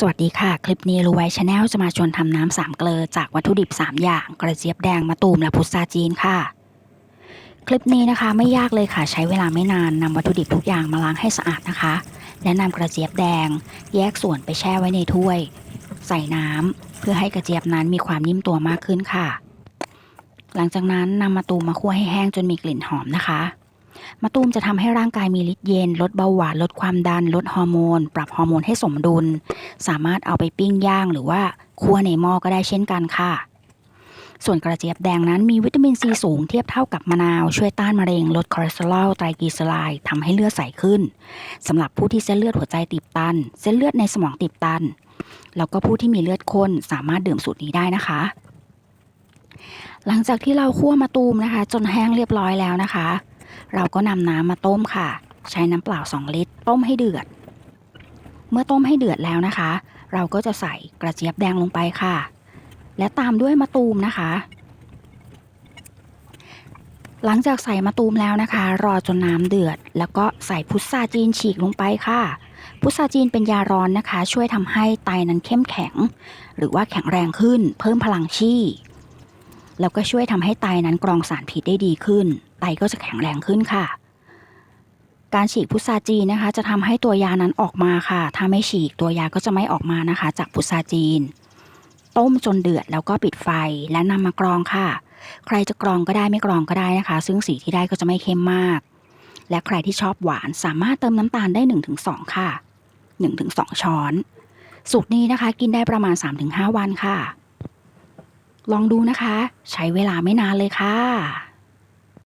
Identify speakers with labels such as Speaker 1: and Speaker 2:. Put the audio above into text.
Speaker 1: สวัสดีค่ะ คลิปนี้รู้ไว้ชาแนลจะมาชวนทำน้ำสามเกลอจากวัตถุดิบ 3 อย่าง กระเจี๊ยบแดงมะตูมและพุทราจีนค่ะ คลิปนี้นะคะไม่ยากเลยค่ะ ใช้เวลาไม่นานนำวัตถุดิบทุกอย่างมาล้างให้สะอาดนะคะ และนำกระเจี๊ยบแดง แยกส่วนไปแช่ไว้ในถ้วย ใส่น้ำเพื่อให้กระเจี๊ยบนั้นมีความนิ่มตัวมากขึ้นค่ะ หลังจากนั้นนำมะตูมมาคั่วให้แห้งจนมีกลิ่นหอมนะคะ มะตูมจะทำให้ร่างกายมีฤทธิ์เย็น ลดเบาหวาน ลดความดัน ลดฮอร์โมน ปรับฮอร์โมนให้สมดุล สามารถเอาไปปิ้งย่างหรือว่าคั่วในหม้อก็ได้เช่นกันค่ะ ส่วนกระเจี๊ยบแดงนั้นมีวิตามินซีสูงเทียบเท่ากับมะนาว ช่วยต้านมะเร็ง ลดคอเลสเตอรอลไตรกลีเซอไรด์ทำให้เลือดใสขึ้นสำหรับผู้ที่เส้นเลือดหัวใจตีบตัน เส้นเลือดในสมองตีบตัน แล้วก็ผู้ที่มีเลือดข้นสามารถดื่มสูตรนี้ได้นะคะหลังจากที่เราคั่วมะตูมนะคะ จนแห้งเรียบร้อยแล้วนะคะ เราก็นำน้ำมาต้มค่ะ ใช้น้ำเปล่า 2 ลิตร ต้มให้เดือด เมื่อต้มให้เดือดแล้วนะคะ เราก็จะใส่กระเจี๊ยบแดงลงไปค่ะ และตามด้วยมะตูมนะคะ หลังจากใส่มะตูมแล้วนะคะ รอจนน้ำเดือด แล้วก็ใส่พุทราจีนฉีกลงไปค่ะพุทราจีนเป็นยาร้อนนะคะ ช่วยทำให้ไตนั้นเข้มแข็ง หรือว่าแข็งแรงขึ้น เพิ่มพลังชีพ แล้วก็ช่วยทำให้ไตนั้นกรองสารพิษได้ดีขึ้น ไตก็จะแข็งแรงขึ้นค่ะ การฉีกพุทราจีนนะคะ จะทำให้ตัวยานั้นออกมาค่ะ ถ้าไม่ฉีกตัวยาก็จะไม่ออกมานะคะ จากพุทราจีน ต้มจนเดือดแล้วก็ปิดไฟและนำมากรองค่ะ ใครจะกรองก็ได้ไม่กรองก็ได้นะคะ ซึ่งสีที่ได้ก็จะไม่เข้มมาก และใครที่ชอบหวานสามารถเติมน้ำตาลได้ 1-2 ค่ะ 1-2 ช้อน สูตรนี้นะคะ กินได้ประมาณ 3-5 วันค่ะ ลองดูนะคะ ใช้เวลาไม่นานเลยค่ะ